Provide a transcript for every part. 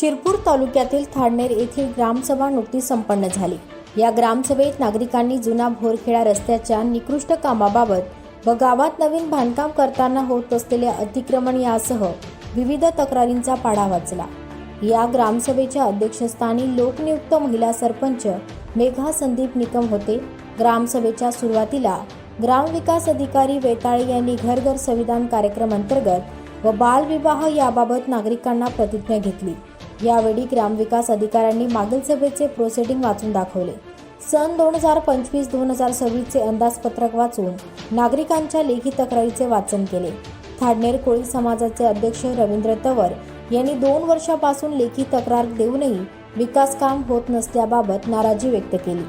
शिरपूर तालुक्यातील थाडनेर येथील ग्रामसभा नुकतीच संपन्न झाली. या ग्रामसभेत नागरिकांनी जुना भोरखेडा रस्त्याच्या निकृष्ट कामाबाबत व गावात नवीन बांधकाम करताना होत असलेल्या अतिक्रमण यासह विविध तक्रारींचा पाढा वाचला. या ग्रामसभेच्या अध्यक्षस्थानी लोकनियुक्त महिला सरपंच मेघा संदीप निकम होते. ग्रामसभेच्या सुरुवातीला ग्रामविकास अधिकारी वेताळे यांनी घर घर संविधान कार्यक्रम अंतर्गत व बालविवाह याबाबत नागरिकांना प्रतिज्ञा घेतली. यावेळी ग्रामविकास अधिकाऱ्यांनी मागील सभेचे प्रोसिडिंग वाचून दाखवले. सन दोन हजार पंचवीस दोन हजार सव्वीसचे अंदाजपत्रक वाचून नागरिकांच्या लेखी तक्रारीचे वाचन केले. थाडनेर कोळी समाजाचे अध्यक्ष रवींद्र तवर यांनी दोन वर्षापासून लेखी तक्रार देऊनही विकास काम होत नसल्याबाबत नाराजी व्यक्त केली.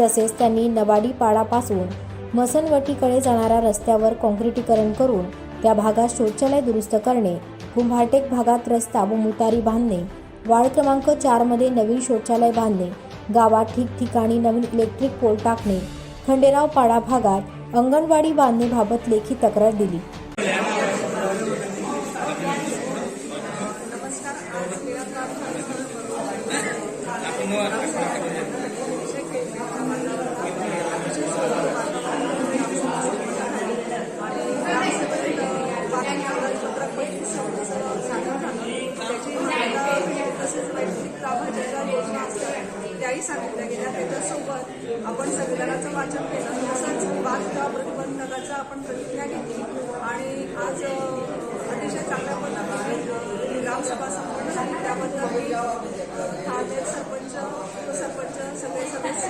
तसेच त्यांनी नवाडी पाडापासून मसनवटीकडे जाणाऱ्या रस्त्यावर काँक्रिटीकरण करून त्या भागात शौचालय दुरुस्त करणे कुंभारटेक भागात रस्ता व मुतारी बांधणे वार्ड क्रमांक चारमध्ये नवीन शौचालय बांधणे गावात ठिकठिकाणी नवीन इलेक्ट्रिक पोल टाकणे खंडेराव पाडा भागात अंगणवाडी बांधणीबाबत लेखी तक्रार दिली. काही सांगितल्या गेलं त्याच्यासोबत आपण संविधानाचं वाचन केलं. तसंच वादला प्रतिबंधकाचं आपण प्रतिज्ञा घेतली. आणि आज अतिशय चांगल्या पद्धतीने ग्रामसभा संपन्न झाली. त्याबद्दल मी सरपंच उपसरपंच सगळे सदस्य